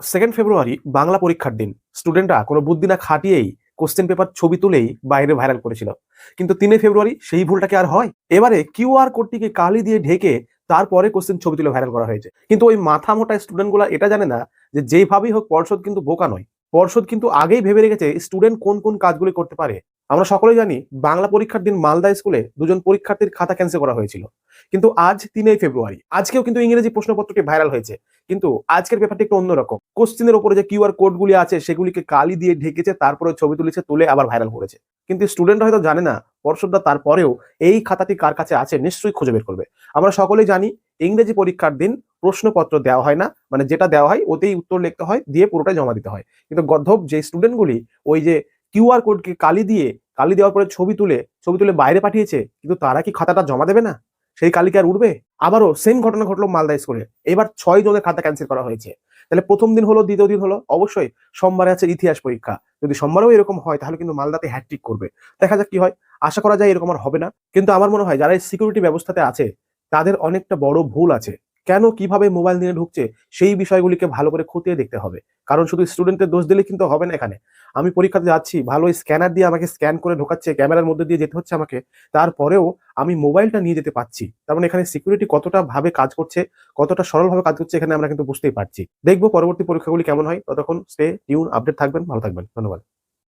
Second February Bangla পরীক্ষার দিন। স্টুডেন্টরা কোনো বুদ্ধি না খাটিয়েই কোশ্চেন পেপার ছবি তুলেই বাইরে ভাইরাল করেছিল। কিন্তু তিনে ফেব্রুয়ারি সেই ভুলটাকে আর হয়? এবারে কিউআর কোডটিকে কালি দিয়ে ঢেকে তারপরে কোশ্চেন ছবি তুলে ভাইরাল করা হয়েছে। কিন্তু ওই মাথা মোটা স্টুডেন্টগুলো এটা জানে না যে যেভাবেই হোক পর্ষদ কিন্তু বোকা নয়। পর্ষদ কিন্তু আগেই ভেবে রেখেছে স্টুডেন্ট কোন কোন কাজগুলি করতে পারে। আমরা সকলেই জানি বাংলা পরীক্ষার দিন মালদা স্কুলে দুজন পরীক্ষার্থীর খাতা ক্যান্সেল করা হয়েছিল। কিন্তু আজ তিনই ফেব্রুয়ারি। আজকেও কিন্তু ইংরেজি প্রশ্নপত্রটি ভাইরাল হয়েছে। কিন্তু আজকের ব্যাপারটা একটু অন্যরকম। কোশ্চেনের উপরে যে কিউআর কোডগুলি আছে, সেগুলিকে কালি দিয়ে ঢেকেছে তারপরে ছবি তুলেছে, তুলে আবার ভাইরাল করেছে। কিন্তু স্টুডেন্ট হয়তো জানে না পর্ষদটা তারপরেও এই খাতাটি কার কাছে আছে, নিশ্চয়ই খুঁজে বের করবে। আমরা সকলেই জানি ইংরেজি পরীক্ষার দিন প্রশ্নপত্র দেওয়া হয় না মানে যেটা দেওয়া হয়, ওতেই উত্তর লিখতে হয়, দিয়ে পুরোটাই জমা দিতে হয়। কিন্তু গদ্ধব যে স্টুডেন্টগুলি ওই যে কিউআর কোডকে কালি দিয়ে, কালি দেওয়ার পরে ছবি তুলে ছবি তুলে বাইরে পাঠিয়েছে, কিন্তু তারা কি খাতাটা জমা দেবে না? সেই কালিকে আর উঠবে আবারও সেম ঘটনা ঘটলো মালদা স্কুলে। এবার ছয় জনের খাতা ক্যান্সেল করা হয়েছে। তাহলে প্রথম দিন হলো, দ্বিতীয় দিন হলো? অবশ্যই, সোমবারে আছে ইতিহাস পরীক্ষা। যদি সোমবারেও এরকম হয়, তাহলে কিন্তু মালদাতে হ্যাট্রিক করবে। দেখা যাক কি হয়। আশা করা যায় এরকম আর হবে না। কিন্তু আমার মনে হয়, যারা এই সিকিউরিটি ব্যবস্থাতে আছে, তাদের অনেকটা বড় ভুল আছে। কেন কীভাবে মোবাইল নিয়ে ঢুকছে, সেই বিষয়গুলিকে ভালো করে খতিয়ে দেখতে হবে। কারণ শুধু স্টুডেন্টের দোষ দিলে কিন্তু হবে না এখানে। আমি পরীক্ষাতে যাচ্ছি, ভালো স্ক্যানার দিয়ে আমাকে স্ক্যান করে ঢোকাচ্ছে, ক্যামেরার মধ্যে দিয়ে যেতে হচ্ছে আমাকে। তারপরেও আমি মোবাইলটা নিয়ে যেতে পারছি। তার মানে এখানে সিকিউরিটি কতটা ভাবে কাজ করছে, কতটা সরলভাবে কাজ করছে, এখানে আমরা কিন্তু বুঝতেই পারছি। দেখব পরবর্তী পরীক্ষাগুলি কেমন হয়। ততক্ষণ স্টে টিউন আপডেট থাকবেন, ভালো থাকবেন, ধন্যবাদ।